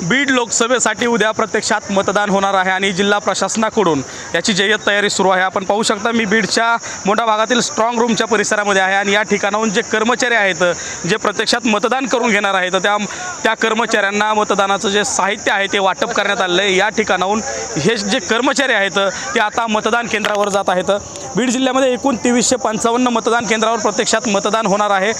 बीड लोकसभेसाठी उद्या प्रत्यक्षात मतदान होणार आहे आणि जिल्हा प्रशासनाकडून याची जय्यत तयारी सुरू आहे. आपण पाहू शकता मी बीडच्या मोठ्या भागातील स्ट्रॉंग रूमच्या परिसरामध्ये आहे आणि या ठिकाणाहून जे कर्मचारी आहेत जे प्रत्यक्षात मतदान करून घेणार आहेत त्या त्या कर्मचाऱ्यांना मतदानाचं जे साहित्य आहे ते वाटप करण्यात आलेलं आहे. या ठिकाणाहून हे जे कर्मचारी आहेत ते आता मतदान केंद्रावर जात आहेत. बीड जिल्ह्यामध्ये एकूण तेवीसशे पंचावन्न मतदान केंद्रावर प्रत्यक्षात मतदान होणार आहे.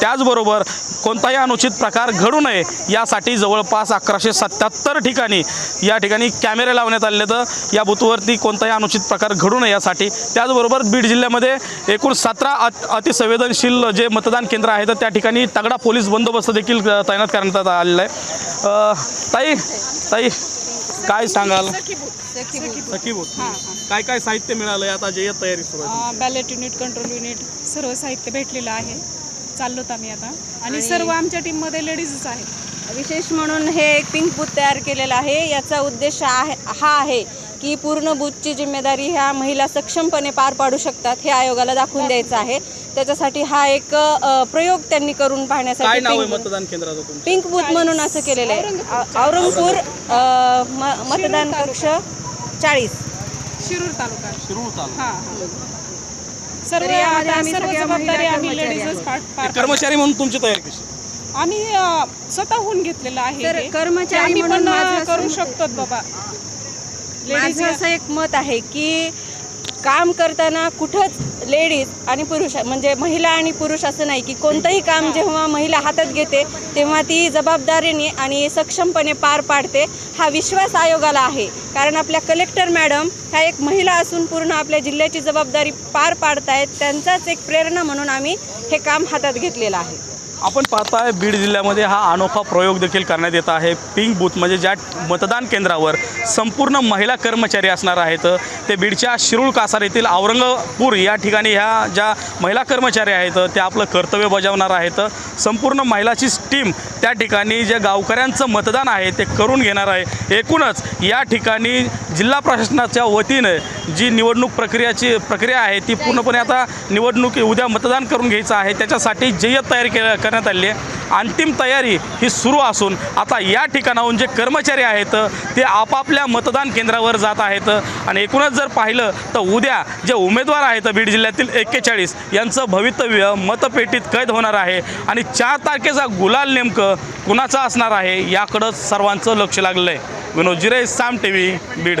त्याचबरोबर कोणताही अनुचित प्रकार घडू नये यासाठी जवळपास अकराशे सत्याहत्तर ठिकाणी या ठिकाणी कॅमेरे लावण्यात आले तर या बूथवरती कोणताही अनुचित प्रकार घडू नये यासाठी. त्याचबरोबर बीड जिल्ह्यामध्ये एकूण सतरा अत अतिसंवेदनशील जे मतदान केंद्र आहे तर त्या ठिकाणी तगडा पोलीस बंदोबस्त देखील तैनात करण्यात आलेला आहे. ताई ताई काय सांगाल? सखी बूथ काय काय साहित्य मिळालं आता जय्यत तयारी सुरू आहे बॅलेट युनिट कंट्रोल युनिट सर्व साहित्य भेटलेलं आहे. चाललोत आम्ही आता. आणि सर्व आमच्या टीममध्ये लेडीजच आहेत. विशेष म्हणून हे एक पिंक बूथ तयार केलेलं आहे. याचा उद्देश आहे हा आहे की पूर्ण बूथची जिम्मेदारी ह्या महिला सक्षमपणे पार पाडू शकतात हे आयोगाला दाखवून द्यायचं आहे. त्याच्यासाठी हा एक प्रयोग त्यांनी करून काय पाहण्यासाठी नाव आहे पिंक- मतदान केंद्राचं पिंक बूथ म्हणून असं केलेलं आहे. औरंगपूर मतदान कक्ष चाळीस. शिरूर तालुका. शिरूर सर्व सर्व जबाबदारी आम्ही कर्मचारी लेडीजच म्हणून तुमची तयारी कशी? आम्ही स्वतःहून घेतलेलं आहे. कर्मचारी म्हणून पण करू शकतो बाबा. माझं असं एक मत आहे की काम करताना कुठंच लेडीज आणि पुरुष म्हणजे महिला आणि पुरुष असं नाही की कोणतंही काम जेव्हा महिला हातात घेते तेव्हा ती जबाबदारीने आणि सक्षमपणे पार पाडते. हा विश्वास आयोगाला आहे. कारण आपल्या कलेक्टर मॅडम ह्या एक महिला असून पूर्ण आपल्या जिल्ह्याची जबाबदारी पार पाडतायत. त्यांचाच एक प्रेरणा म्हणून आम्ही हे काम हातात घेतलेलं आहे. आपण पाहताय बीड जिल्ह्यामध्ये हा अनोखा प्रयोग देखील करण्यात येत आहे. पिंक बूथ म्हणजे ज्या मतदान केंद्रावर संपूर्ण महिला कर्मचारी असणार आहेत ते बीडच्या शिरूळ कासार येथील औरंगपूर या ठिकाणी ह्या ज्या महिला कर्मचारी आहेत ते आपलं कर्तव्य बजावणार आहेत. संपूर्ण महिलाची टीम त्या ठिकाणी जे गावकऱ्यांचं मतदान आहे ते करून घेणार आहे. एकूणच या ठिकाणी जिल्हा प्रशासनाच्या वतीनं जी निवडणूक प्रक्रियाची प्रक्रिया आहे ती पूर्णपणे आता निवडणूक उद्या मतदान करून घ्यायचं आहे. त्याच्यासाठी जय्यत तयारी केल्या करण्यात आली आहे. अंतिम तयारी ही सुरू असून आता या ठिकाणाहून जे कर्मचारी आहेत ते आपापल्या मतदान केंद्रावर जात आहेत. आणि एकूणच जर पाहिलं तर उद्या जे उमेदवार आहेत बीड जिल्ह्यातील एक्केचाळीस यांचं भवितव्य मतपेटीत कैद होणार आहे. आणि चार तारखेचा गुलाल नेमकं कुणाचा असणार आहे याकडं सर्वांचं लक्ष लागलं आहे विनोद जिरे साम टी व्ही बीड.